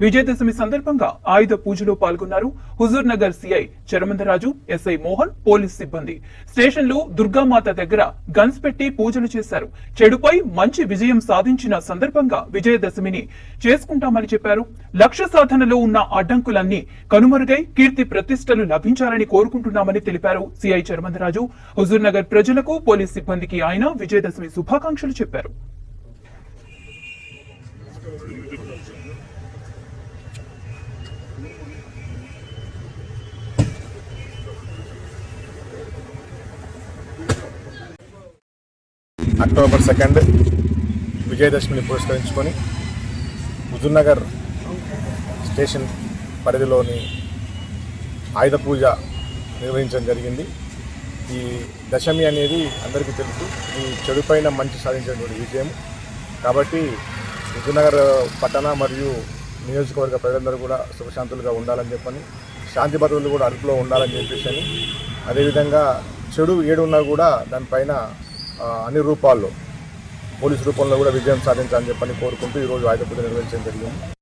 విజయదశమి సందర్భంగా ఆయుధ పూజలో పాల్గొన్నారు హుజూర్ నగర్ సిఐ చరమందరాజు ఎస్ఐ మోహన్ పోలీస్ సిబ్బంది. స్టేషన్లో దుర్గామాత దగ్గర గన్స్ పెట్టి పూజలు చేశారు. చెడుపై మంచి విజయం సాధించిన సందర్భంగా విజయదశమిని చేసుకుంటామని చెప్పారు. లక్ష్య సాధనలో ఉన్న అడ్డంకులన్నీ కనుమరుగై కీర్తి ప్రతిష్టలు లభించాలని కోరుకుంటున్నామని తెలిపారు సిఐ చరమందరాజు. హుజూర్ నగర్ ప్రజలకు పోలీస్ సిబ్బందికి ఆయన విజయదశమి శుభాకాంక్షలు చెప్పారు. అక్టోబర్ సెకండ్ విజయదశమిని పురస్కరించుకొని హుజూర్నగర్ స్టేషన్ పరిధిలోని ఆయుధ పూజ నిర్వహించడం జరిగింది. ఈ దశమి అనేది అందరికీ తెలుసు. ఈ చెడుపైన మంచి సాధించినటువంటి విజయం కాబట్టి హుజూర్నగర్ పట్టణ మరియు నియోజకవర్గ ప్రజలందరూ కూడా సుఖశాంతులుగా ఉండాలని చెప్పని శాంతి భద్రతలు కూడా అదుపులో ఉండాలని చెప్పేసి అని అదేవిధంగా చెడు ఏడున్నా కూడా దానిపైన అన్ని రూపాల్లో పోలీస్ రూపంలో కూడా విజయం సాధించాలని చెప్పని కోరుకుంటూ ఈరోజు ఆయుధ పూజ నిర్వహించడం జరిగింది.